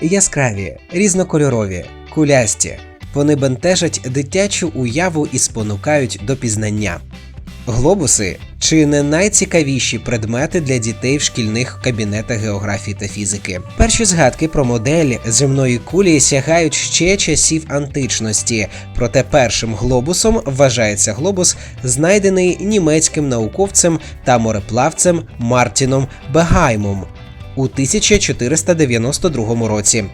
яскраві, різнокольорові, кулясті. Вони бентежать дитячу уяву і спонукають до пізнання. Глобуси чи не найцікавіші предмети для дітей в шкільних кабінетах географії та фізики. Перші згадки про модель земної кулі сягають ще часів античності, проте першим глобусом вважається глобус, знайдений німецьким науковцем та мореплавцем Мартіном Бегаймом у 1492 році.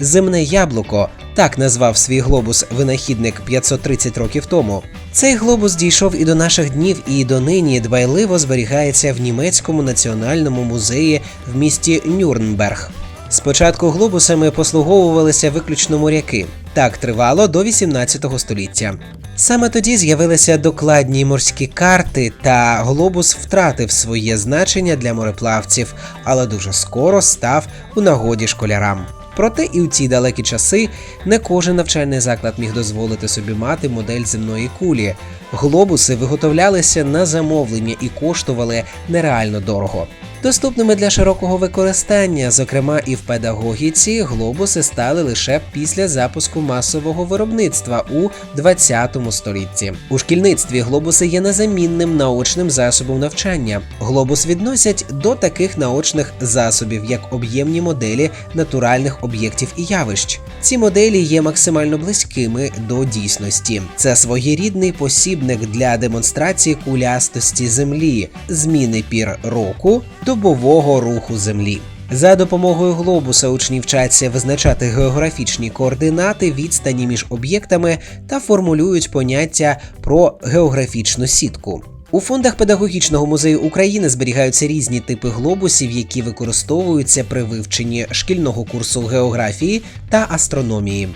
Земне яблуко так назвав свій глобус винахідник 530 років тому. Цей глобус дійшов і до наших днів, і донині дбайливо зберігається в німецькому національному музеї в місті Нюрнберг. Спочатку глобусами послуговувалися виключно моряки. Так тривало до 18 століття. Саме тоді з'явилися докладні морські карти, та глобус втратив своє значення для мореплавців, але дуже скоро став у нагоді школярам. Проте і у ці далекі часи не кожен навчальний заклад міг дозволити собі мати модель земної кулі. Глобуси виготовлялися на замовлення і коштували нереально дорого. Доступними для широкого використання, зокрема і в педагогіці, глобуси стали лише після запуску масового виробництва у 20 столітті. У шкільництві глобуси є незамінним наочним засобом навчання. Глобус відносять до таких наочних засобів, як об'ємні моделі натуральних об'єктів і явищ. Ці моделі є максимально близькими до дійсності. Це своєрідний посібник для демонстрації кулястості землі, зміни пір року, добового руху землі. За допомогою глобуса учні вчаться визначати географічні координати, відстані між об'єктами та формулюють поняття про географічну сітку. У фондах педагогічного музею України зберігаються різні типи глобусів, які використовуються при вивченні шкільного курсу географії та астрономії.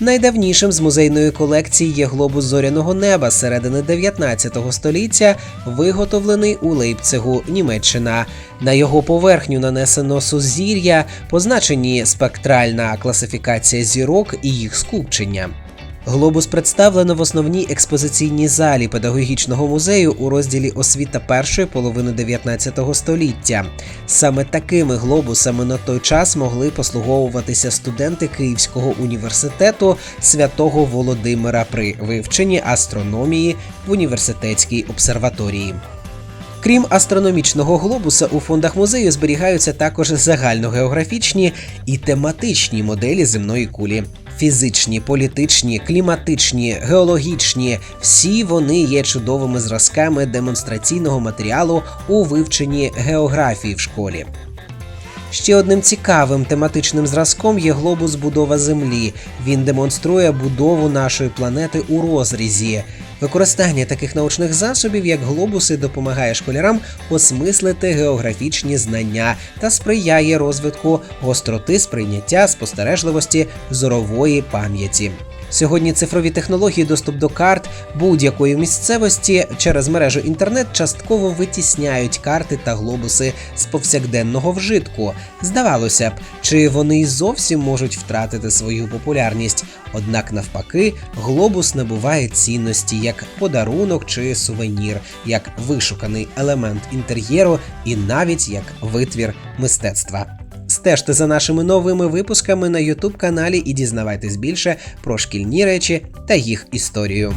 Найдавнішим з музейної колекції є глобус зоряного неба середини 19 століття, виготовлений у Лейпцигу, Німеччина. На його поверхню нанесено сузір'я, позначені спектральна класифікація зірок і їх скупчення. Глобус представлено в основній експозиційній залі педагогічного музею у розділі освіта першої половини 19 століття. Саме такими глобусами на той час могли послуговуватися студенти Київського університету святого Володимира при вивченні астрономії в університетській обсерваторії. Крім астрономічного глобуса, у фондах музею зберігаються також загальногеографічні і тематичні моделі земної кулі. Фізичні, політичні, кліматичні, геологічні всі вони є чудовими зразками демонстраційного матеріалу у вивченні географії в школі. Ще одним цікавим тематичним зразком є глобус будова Землі. Він демонструє будову нашої планети у розрізі. Використання таких научних засобів, як глобуси, допомагає школярам осмислити географічні знання та сприяє розвитку гостроти сприйняття, спостережливості, зорової пам'яті. Сьогодні цифрові технології, доступ до карт будь-якої місцевості через мережу інтернет частково витісняють карти та глобуси з повсякденного вжитку. Здавалося б, чи вони й зовсім можуть втратити свою популярність. Однак, навпаки, глобус набуває цінності як подарунок чи сувенір, як вишуканий елемент інтер'єру і навіть як витвір мистецтва. Стежте за нашими новими випусками на YouTube каналі і дізнавайтесь більше про шкільні речі та їх історію.